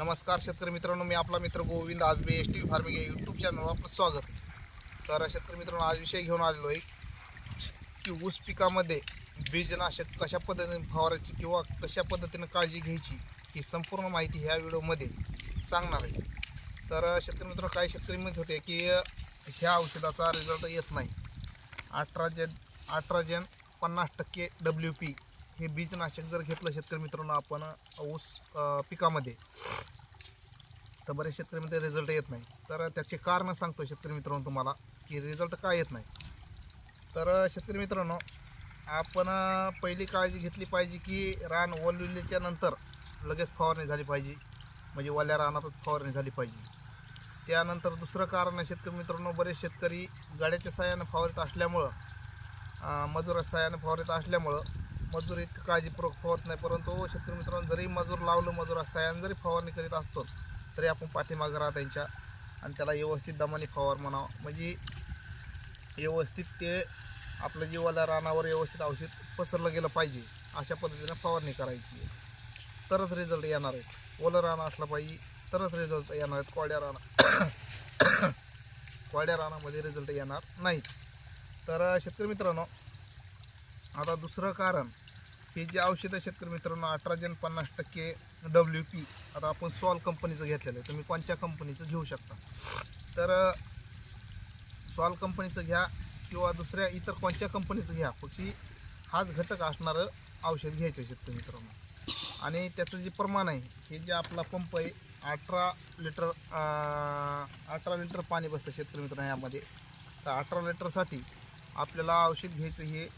नमस्कार शेतकरी मित्रांनो मी आपला मित्र Govind Ajabe S T farming या यूट्यूब चॅनलवर आपलं स्वागत. तर शेतकरी मित्रांनो आज विषय घेऊन आलेलो आहे की ऊस पिकामध्ये बीजनाशक कशा पद्धतीने फवारायची किंवा कशा पद्धतीने काळजी घ्यायची ही संपूर्ण माहिती ह्या व्हिडिओमध्ये सांगणार आहे. तर शेतकरी मित्रांनो काही शेतकरी म्हणत होते की ह्या औषधाचा रिझल्ट येत नाही. अठराजन अठराजन पन्नास टक्के डब्ल्यू पी हे बीजनाशक जर घेतलं शेतकरी मित्रांनो आपण ऊस पिकामध्ये तर बरेच शेतकऱ्यांमध्ये रिझल्ट येत नाही. तर त्याचे कारण सांगतो शेतकरी मित्रांनो तुम्हाला की रिझल्ट का येत नाही. तर शेतकरी मित्रांनो आपण पहिली काळजी घेतली पाहिजे की रान ओलविल्याच्या नंतर लगेच फवारणी झाली पाहिजे. म्हणजे ओल्या रानातच फवारणी झाली पाहिजे. त्यानंतर दुसरं कारण आहे शेतकरी मित्रांनो बरेच शेतकरी गाड्याच्या साह्यानं फवारत असल्यामुळं मजुरा साह्यानं फवारत असल्यामुळं मजूर इतकं काळजीपूर्वक फवत नाही परंतु शेतकरी मित्रांनो जरी मजूर लावलं मजूर साह्यानं जरी फवारणी करीत असतो तरी आपण पाठीमागं राहा त्यांच्या आणि त्याला व्यवस्थित दमाने फवार म्हणावं. म्हणजे व्यवस्थित ते आपलं जीवाला रानावर व्यवस्थित औषध पसरलं गेलं पाहिजे अशा पद्धतीनं फवारणी करायची. तरच रिझल्ट येणार आहेत. ओलं रान असलं पाहिजे तरच रिझल्ट येणार आहेत. कोळ्या राना कोळ्या रानामध्ये रिझल्ट येणार नाहीत. तर शेतकरी मित्रांनो आता दुसरं कारण हे जे औषधं शेतकरी मित्रांनो अठरा जण पन्नास टक्के डब्ल्यू पी आता आपण सॉल कंपनीचं घेतलेलं आहे. तुम्ही कोणत्या कंपनीचं घेऊ शकता? तर सॉल कंपनीचं घ्या किंवा दुसऱ्या इतर कोणत्या कंपनीचं घ्या. पक्षी हाच घटक असणारं औषध घ्यायचं आहे शेतकरी मित्रांनो. आणि त्याचं जे प्रमाण आहे हे जे आपला पंप आहे अठरा लिटर अठरा लिटर पाणी बसतं शेतकरी मित्रांनो यामध्ये. तर अठरा लिटरसाठी आपल्याला औषध घ्यायचं हे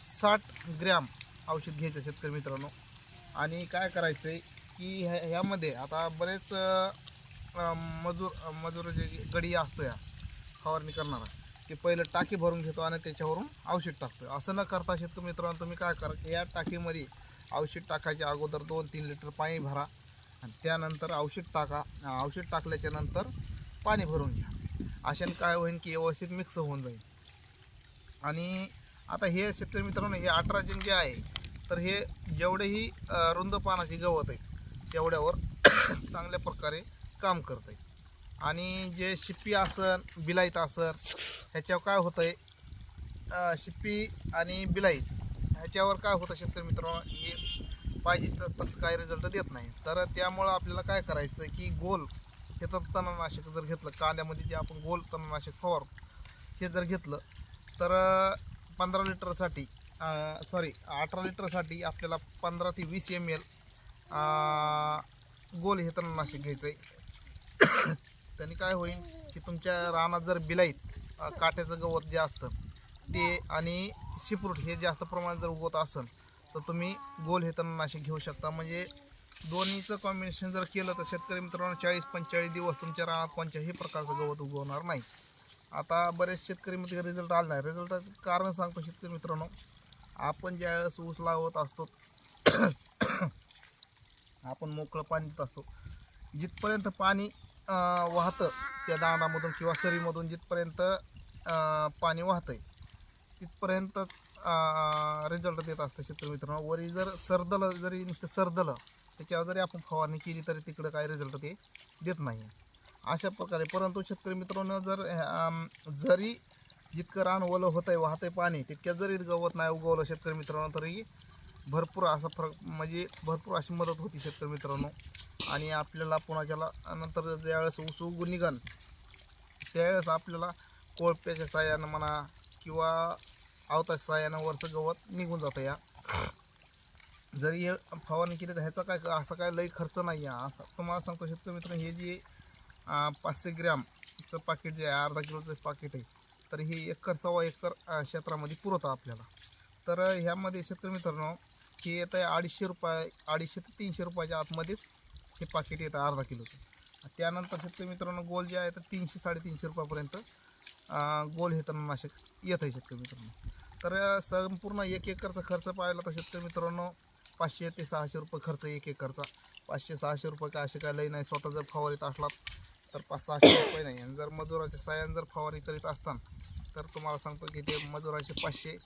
साठ ग्रॅम औषध घ्यायचं शेतकरी मित्रांनो. आणि काय करायचं आहे की ह्या ह्यामध्ये आता बरेच मजूर मजूर जे गडी असतो या फवारणी करणारा ते पहिलं टाकी भरून घेतो आणि त्याच्यावरून औषध टाकतो असं न करता शेतकरी मित्रांनो तुम्ही काय करा या टाकीमध्ये औषध टाकायच्या अगोदर दोन तीन लिटर पाणी भरा आणि त्यानंतर औषध टाका. औषध टाकल्याच्या नंतर पाणी भरून घ्या. अशाने काय होईल की व्यवस्थित मिक्स होऊन जाईल. आणि आता हे शेतकरी मित्रांनो हे अठरा जिम जे आहे तर हे जेवढेही रुंद पानाची गवत आहे तेवढ्यावर चांगल्या प्रकारे काम करत आहे आणि जे शिप्पी आसन बिलाईत आसन ह्याच्यावर काय होतं आहे शिप्पी आणि बिलाईत ह्याच्यावर काय होतं शेतकरी मित्रांनो हे पाहिजे तर तसं काय रिझल्ट देत नाही. तर त्यामुळं आपल्याला काय करायचं की गोल हे तर तणनाशक जर घेतलं कांद्यामध्ये जे आपण गोल तणनाशक फवार हे जर घेतलं तर पंधरा लिटरसाठी सॉरी अठरा लिटरसाठी आपल्याला पंधरा ते वीस एम एल गोल हे तणनाशक घ्यायचं आहे त्याने काय होईल की तुमच्या रानात जर बिलाईत काट्याचं गवत जे असतं ते आणि शिपरूट हे जास्त प्रमाणात जर उगवत असेल तर तुम्ही गोल हे तणनाशक घेऊ शकता. म्हणजे दोन्हीचं कॉम्बिनेशन जर केलं तर शेतकरी मित्रांनो चाळीस पंचेचाळीस दिवस तुमच्या रानात कोणत्याही प्रकारचं गवत उगवणार नाही. आता बरेच शेतकरीमध्ये रिझल्ट आला नाही. रिझल्टाचं कारण सांगतो शेतकरी मित्रांनो. आपण ज्यावेळेस ऊस लावत असतो आपण मोकळं पाणी देत असतो. जिथपर्यंत पाणी वाहतं त्या दांडामधून किंवा सरीमधून जिथपर्यंत पाणी पाणी वाहतंय तिथपर्यंतच रिझल्ट देत असतं शेतकरी मित्रांनो. वरी जर सरदलं जरी नुसतं सरदलं त्याच्यावर जरी आपण फवारणी केली तरी तिकडं काय रिझल्ट ते देत नाही अशा प्रकारे. परंतु शेतकरी मित्रांनो जर जरी जितकं रान ओलं होतंय वाहतंय पाणी तितक्या जरी गवत नाही उगवलं शेतकरी मित्रांनो तरी भरपूर असा फरक म्हणजे भरपूर अशी मदत होती शेतकरी मित्रांनो. आणि आपल्याला पुन्हा नंतर ज्यावेळेस ऊस उगून निघन त्यावेळेस आपल्याला कोळप्याच्या साह्यानं म्हणा किंवा आवताच्या साह्यानं वरचं गवत निघून जातं या. जरी हे फवारणी केली तर ह्याचा काय असा काय लई खर्च नाही आहे असं तुम्हाला सांगतो शेतकरी मित्र हे जे पाचशे ग्रॅमचं पाकिट जे आहे अर्धा किलोचं पाकिट आहे तर हे एकर सव्वा एकर क्षेत्रामध्ये पुरवतं आपल्याला. तर ह्यामध्ये शेतकरी मित्रांनो हे येतं आहे अडीचशे रुपये अडीचशे ते तीनशे रुपयाच्या आतमध्येच हे पाकिट येतं अर्धा किलोचं. त्यानंतर शेतकरी मित्रांनो गोल जे आहे तर तीनशे साडेतीनशे रुपयापर्यंत गोल हे तणनाशक येत आहे शेतकरी मित्रांनो. तर संपूर्ण एक एकरचा खर्च पाहिला तर शेतकरी मित्रांनो पाचशे ते सहाशे रुपये खर्च एक एकरचा. पाचशे सहाशे रुपये काय असे काय लई नाही स्वतः जर फवारीत असलात तर पाच सहाशे रुपये नाही. आणि जर मजुराच्या साह्याने जर फवारणी करीत असताना तर तुम्हाला सांगतो की ते मजुराचे पाचशे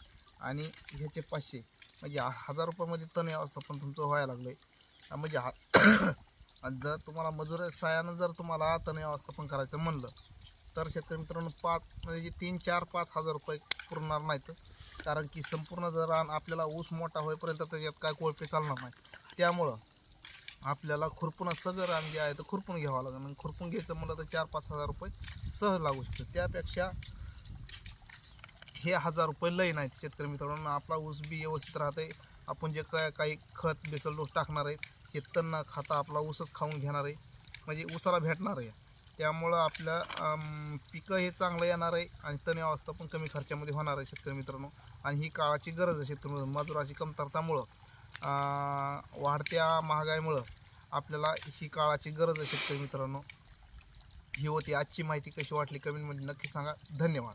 आणि ह्याचे पाचशे. म्हणजे हजार रुपयामध्ये तण यावं असतं पण तुमचं व्हायला लागलं आहे म्हणजे हा आणि जर तुम्हाला मजूर सायानं जर तुम्हाला तण व्यवस्थापन करायचं म्हणलं तर शेतकरी मित्रांनो पाच म्हणजे तीन चार पाच हजार रुपये पुरणार नाहीत. कारण की संपूर्ण जर रान आपल्याला ऊस मोठा होईपर्यंत त्याच्यात काय कोळपे चालणार नाही. त्यामुळं आपल्याला खुरपून सगळं रान जे आहे तर खुरपून घ्यावं लागेल. आणि खुरपून घ्यायचं म्हणलं तर चार पाच हजार रुपये सहज लागू शकतं त्यापेक्षा हे हजार रुपये लय नाहीत शेतकरी मित्रांनो. आपला ऊस बी व्यवस्थित राहते आपण जे काय काही खत बेसल डोस टाकणार आहे हे तण न खाता आपला ऊसच खाऊन घेणार आहे. म्हणजे ऊसाला भेटणार आहे. त्यामुळं आपल्या पिकं हे चांगलं येणार आहे आणि तण पण कमी खर्चामध्ये होणार आहे शेतकरी मित्रांनो. आणि ही काळाची गरज आहे शेतकरी मजुराची कमतरतामुळं. वाढत्या महागाईमुळं आपल्याला ही काळाची गरज आहे शेतकरी मित्रांनो. ही होती आजची माहिती. कशी वाटली कमेंटमध्ये नक्की सांगा. धन्यवाद.